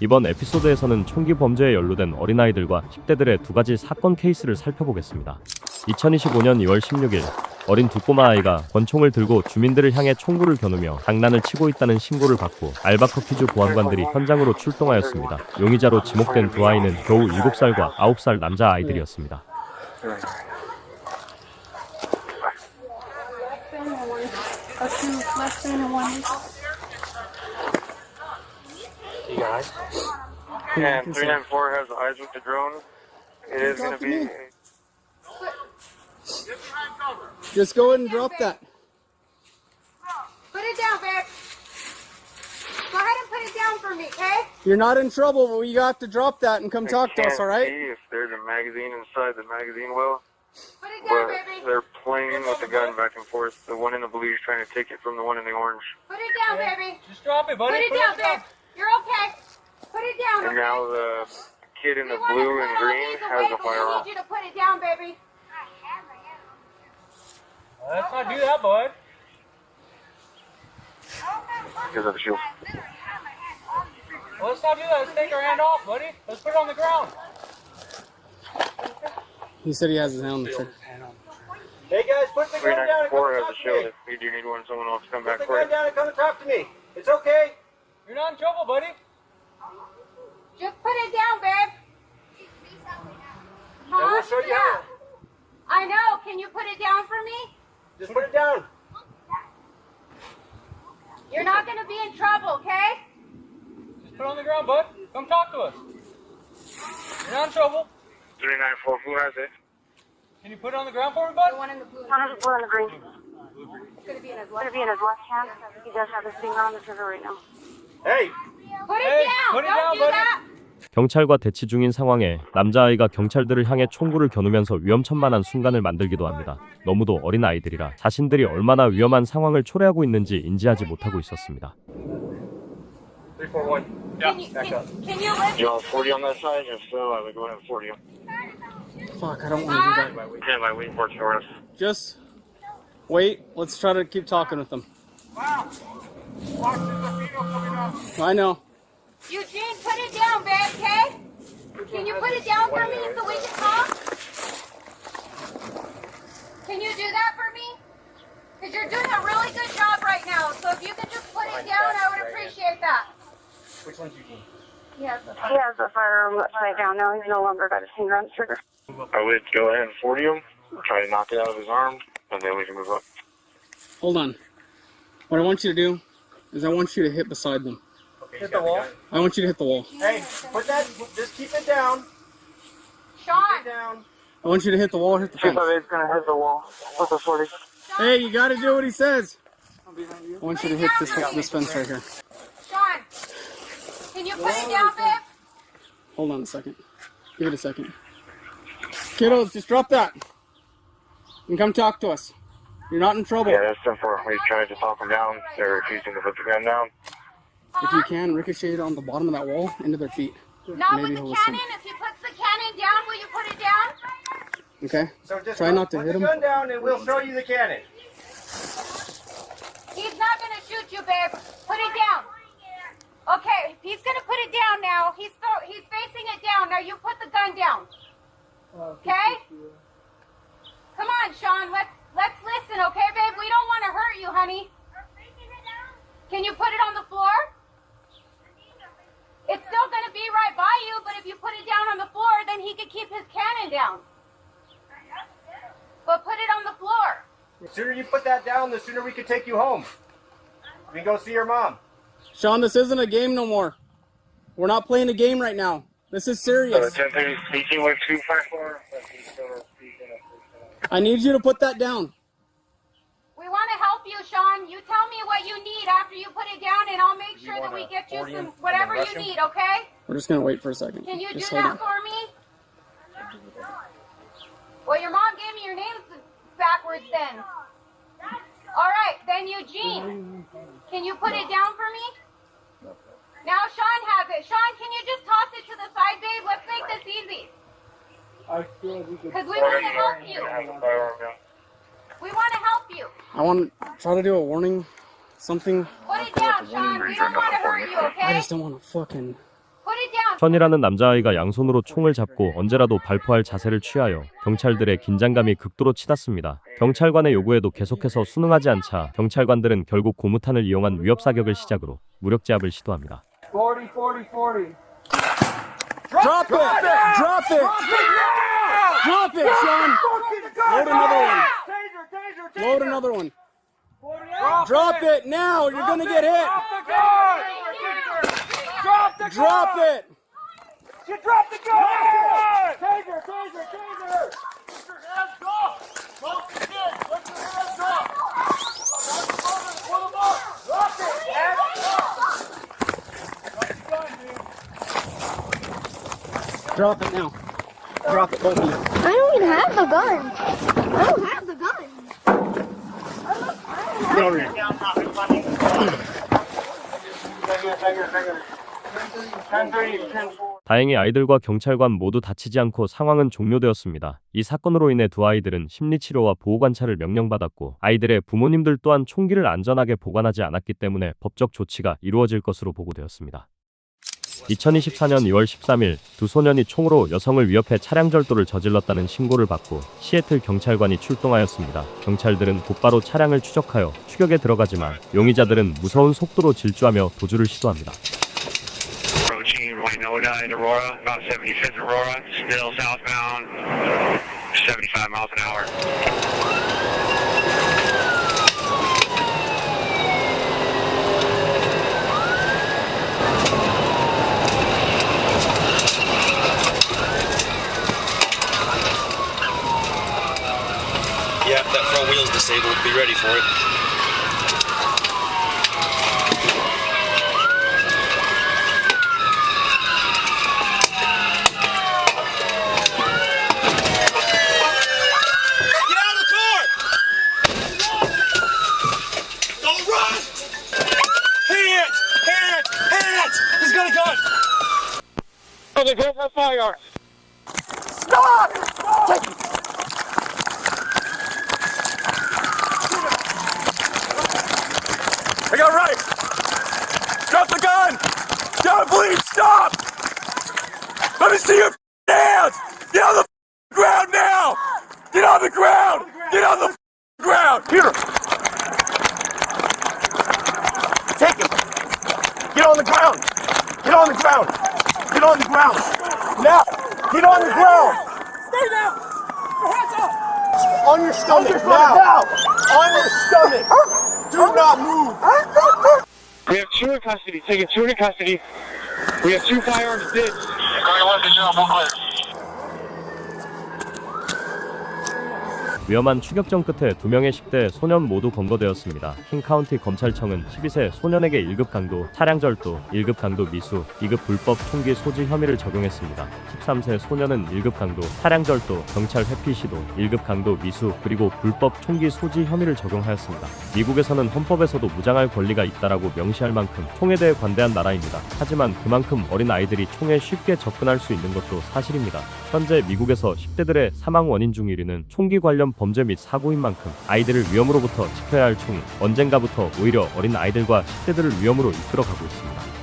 이번 에피소드에서는 총기 범죄에 연루된 어린아이들과 10대들의 두 가지 사건 케이스를 살펴보겠습니다. 2025년 2월 16일 어린 두 꼬마 아이가 권총을 들고 주민들을 향해 총구를 겨누며 장난을 치고 있다는 신고를 받고 알바커피주 보안관들이 현장으로 출동하였습니다. 용의자로 지목된 두 아이는 겨우 7살과 9살 남자 아이들이었습니다. You guys? And 394 has eyes with the drone. It is going to be. Just go ahead and drop that. Put it down, babe. Go ahead and put it down for me, okay? You're not in trouble, but you have to drop that and come talk to us, can't all right? see if there's a magazine inside the magazine well, Put it down, but baby. they're playing with the gun back and forth. The one in the blue is trying to take it from the one in the orange. Put it down, baby. Just drop it, buddy. Put buddy. it down, babe. You're okay. Put it down, And okay? now the kid in We the wanna blue and green has a but we firearm. need you to put it down, baby. Let's not do that, bud. Because of the shield. Well, let's not do that. Let's take our hand off, buddy. Let's put it on the ground. He said he has his hand on the trigger. Hey, guys, put the gun down and come 394 has talk a to shield me. if you do need one. Someone else come Put back the gun down and come and talk to me. It's okay. You're not in trouble, buddy. Just put it down, babe. Huh? And we'll show you yeah. I know. Can you put it down for me? Just put it down. You're not going to be in trouble, okay? Just put it on the ground, bud. Come talk to us. You're not in trouble. 394, who has it? Can you put it on the ground for me, The bud? one in the blue. One of the blue and the green. It's going to be in his left. gonna be in his left hand. He does have his finger on the trigger right now. 경찰과 대치 중인 상황에 남자아이가 경찰들을 향해 총구를 겨누면서 위험천만한 순간을 만들기도 합니다. 너무도 어린 아이들이라 자신들이 얼마나 위험한 상황을 초래하고 있는지 인지하지 못하고 있었습니다. 341. Can you, can, can you lift You want 40 on that side? If so, I would go ahead and 40 him. Fuck, I don't want to do that. Stand by, waiting for it to us. Just wait. Let's try to keep talking with them. I know. Eugene, put it down, babe, okay? Can you put it down for me so we can talk? Can you do that for me? Because you're doing a really good job right now. So if you could just put it down, I would appreciate that. Which one's Eugene? Yes. He has the firearm upside down now. He's no longer got his finger on the trigger. I would go ahead and 40 him, try to knock it out of his arm, and then we can move up. Hold on. What I want you to do is I want you to hit beside them. Hit the wall. I want you to hit the wall. Hey, put that. Just keep it down. Sean, Down. I want you to hit the wall or hit the fence. 258 going to hit the wall with the 40. Hey, you got to do what he says. I want you to hit this this fence right here. Sean, can you put it down, babe? Hold on a second. Give it a second. Kiddos, just drop that. And come talk to us. You're not in trouble. Yeah, that's 10 4. We tried to talk them down. They're refusing to put the gun down. If you can, ricochet it on the bottom of that wall into their feet. Not Maybe with the he'll listen. cannon. If he puts the cannon down, will you put it down? Okay? So just Try put- not to put hit the him. gun down, and we'll show you the cannon. He's not gonna shoot you, babe. Put it down. Okay, he's gonna put it down now. He's throw, he's facing it down. Now you put the gun down. Oh, okay? Come on, Sean. Let's let's listen, okay, babe? We don't want to hurt you, honey. Can you put it on the floor? It's still gonna be right by you, but if you put it down on the floor, then he could keep his cannon down. But put it on the floor. The sooner you put that down, the sooner we can take you home. We can go see your mom. Sean, this isn't a game no more. We're not playing a game right now. This is So serious. 1030 speaking with 254. I need you to put that down. We want to help you, Sean. You tell me what you need after you put it down, and I'll make sure that we get you some whatever you need. Okay? We're just gonna wait for a second. Can you do Just hold that on. for me? Well, your mom gave me your names backwards then. All right, then Eugene. Can you put it down for me? Now Sean has it. Sean, can you just toss Because we want to help you. We want to help you. I want to try to do a warning, something. Put it down, Sean. We don't want to hurt you, I okay? just don't want to fucking. Put 션이라는 남자아이가 양손으로 총을 잡고 언제라도 발포할 자세를 취하여 경찰들의 긴장감이 극도로 치닫습니다. 경찰관의 요구에도 계속해서 순응하지 않자 경찰관들은 결국 고무탄을 이용한 위협 사격을 시작으로 무력 제압을 시도합니다. 40, 40, 40. Drop it! Drop it! Drop it, Now. Drop it, Sean! Load another one. Load another one. Drop it now! You're gonna get hit! Drop the gun! Drop it! You dropped the gun! Taser, taser, taser! Put your hands up! Drop it now. Drop it, both of you. I don't even have the gun. I don't have the gun. Get over here. 다행히 아이들과 경찰관 모두 다치지 않고 상황은 종료되었습니다. 이 사건으로 인해 두 아이들은 심리치료와 보호관찰을 명령받았고 아이들의 부모님들 또한 총기를 안전하게 보관하지 않았기 때문에 법적 조치가 이루어질 것으로 보고되었습니다. 2024년 2월 13일 두 소년이 총으로 여성을 위협해 차량 절도를 저질렀다는 신고를 받고 시애틀 경찰관이 출동하였습니다. 경찰들은 곧바로 차량을 추적하여 추격에 들어가지만 용의자들은 무서운 속도로 질주하며 도주를 시도합니다. Front wheel's disabled. Be ready for it. Get out of the car! Don't run! Hands! Hands! Hands! He's got a gun! Oh, they got my fire! I got right! Drop the gun! Don't please stop! Let me see your hands! Get on the ground now! Get on the ground! Get on the ground! Here! Take him! Get on the ground! Get on the ground! Get on the ground! Now! Get on the ground! Stay down! Your hands up! On your stomach! now! On your stomach! Do not move! We have two in custody, taking two in custody. We have two firearms ditched. Going to West General, clear. 위험한 추격전 끝에 두 명의 10대 소년 모두 검거되었습니다. 킹카운티 검찰청은 12세 소년에게 1급 강도, 차량 절도, 1급 강도 미수, 2급 불법 총기 소지 혐의를 적용했습니다. 13세 소년은 1급 강도, 차량 절도, 경찰 회피 시도, 1급 강도 미수, 그리고 불법 총기 소지 혐의를 적용하였습니다. 미국에서는 헌법에서도 무장할 권리가 있다라고 명시할 만큼 총에 대해 관대한 나라입니다. 하지만 그만큼 어린 아이들이 총에 쉽게 접근할 수 있는 것도 사실입니다. 현재 미국에서 10대들의 사망 원인 중 1위는 총기 관련 범죄 및 사고인 만큼 아이들을 위험으로부터 지켜야 할 총이 언젠가부터 오히려 어린 아이들과 10대들을 위험으로 이끌어가고 있습니다.